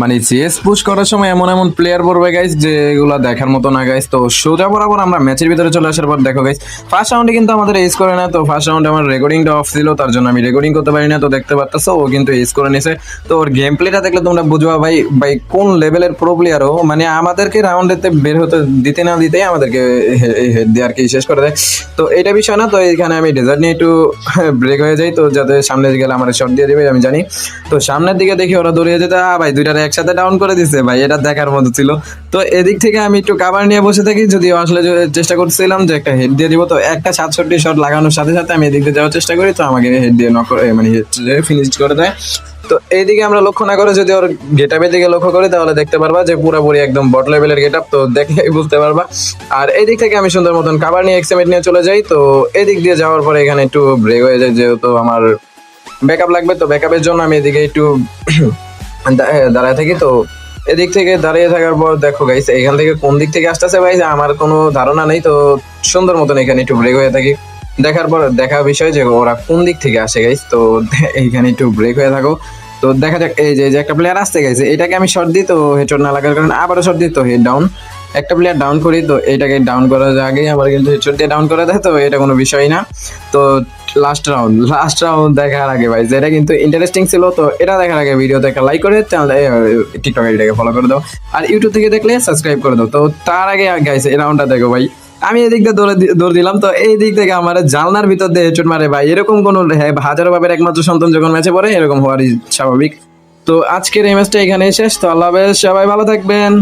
মানে CS push করার সময় এমন এমন প্লেয়ার পড়বে গাইস যেগুলো দেখার মতো না গাইস তো সোজা বরাবর আমরা ম্যাচের ভিতরে চলে আসার পর দেখো গাইস ফার্স্ট রাউন্ডে কিন্তু আমাদের এস করে না, তো ফার্স্ট রাউন্ডে আমার রেকর্ডিংটা অফ ছিল, তার জন্য আমি রেকর্ডিং করতে পারি না, তো দেখতে পারতেছো, ও কিন্তু এস করে নিছে। তো ওর গেম প্লেটা দেখলে তোমরা বুঝবা ভাই ভাই কোন লেভেলের প্রো প্লেয়ার ও মানে আমাদেরকে রাউন্ডেতে বের হতে দিতে না দিতেই আমাদেরকে হেড দিয়ে আর কি শেষ করে দেয়। তো এটা বিষয় না, তো এখানে আমি ডেজার্ট নিয়ে একটু ব্রেক হয়ে যাই, তো যাতে সামনে গেলে আমার শট দিয়ে দেবে, আমি জানি। তো সামনের দিকে দেখি ওরা দৌড়িয়ে যেতে ভাই দুইটারে একসাথে ডাউন করে দিচ্ছে ভাই, এটা দেখার মতো ছিল। তো এদিক থেকে আমি একটু কাভার নিয়ে বসে থাকি, যদিও আসলে চেষ্টা করছিলাম যে একটা হেড দিয়ে দিব, তো একটা সাতষট্টি শট লাগানোর সাথে সাথে আমি এদিক দিয়ে যাওয়ার চেষ্টা করি, তো আমাকে হেড দিয়ে নক মানে ফিনিশ করে দেয়। তো এইদিকে আমরা লক্ষ্য না করে যদি ওর গেট আপের দিকে লক্ষ্য করি, তাহলে দেখতে পারবা যে পুরোপুরি একদম বট লেভেলের গেট আপ তো দেখলেই বুঝতে পারবা। আর এদিক থেকে আমি সুন্দর মতন কাভার নিয়ে এক্সেমেট নিয়ে চলে যাই, তো এদিক দিয়ে যাওয়ার পরে এখানে একটু ব্রেক হয়ে যায়, যেহেতু আমার ব্যাকআপ লাগবে, তো ব্যাকআপের জন্য আমি এদিকে একটু দাঁড়ায় থাকি তো। এদিক থেকে দাঁড়িয়ে থাকার পর দেখো গাইস এখান থেকে কোন দিক থেকে আসতেছে ভাই? আমার কোনো ধারণা নেই তো সুন্দর মতন এখানে একটু ব্রেক হয়ে থাকি। দেখার পর, দেখা বিষয় যে ওরা কোন দিক থেকে আসে গাইস তো এইখানে একটু ব্রেক হয়ে থাকো। তো দেখা যাক, এই যে যে একটা প্লেয়ার আসতে গেছে এটাকে আমি শর্ট দিই তো হেডশট না লাগার কারণে আবারও শর্ট দিই তো হেড ডাউন একটা প্লেয়ার ডাউন করি, তো এটাকে ডাউন করার আগেই, আবার কিন্তু হেডশট দিয়ে ডাউন করে দেয় তো এটা কোনো বিষয় না। তো লাস্ট রাউন্ড লাস্ট রাউন্ড দেখার আগে ভাই, যেটা কিন্তু ইন্টারেস্টিং ছিল, তো এটা দেখার আগে ভিডিওতে একটা লাইক করে, তাহলে টিকটক আইডিটাকে ফলো করে দাও। আর ইউটিউব থেকে দেখলে সাবস্ক্রাইব করে দাও। তো তার আগে গাইছে এই রাউন্ডটা দেখো ভাই। আমি এদিক দিয়ে দৌড়ে দৌড় দিলাম, তো এই দিক থেকে আমার জানলার ভিতর দিয়ে হেডশট মারে ভাই। এরকম কোন হাজারো ভাবের একমাত্র সন্তান যখন ম্যাচে পড়ে, এরকম হওয়ারই স্বাভাবিক। তো আজকের এই ম্যাচটা এখানেই শেষ, তো আল্লাহ হাফেজ, সবাই ভালো থাকবেন।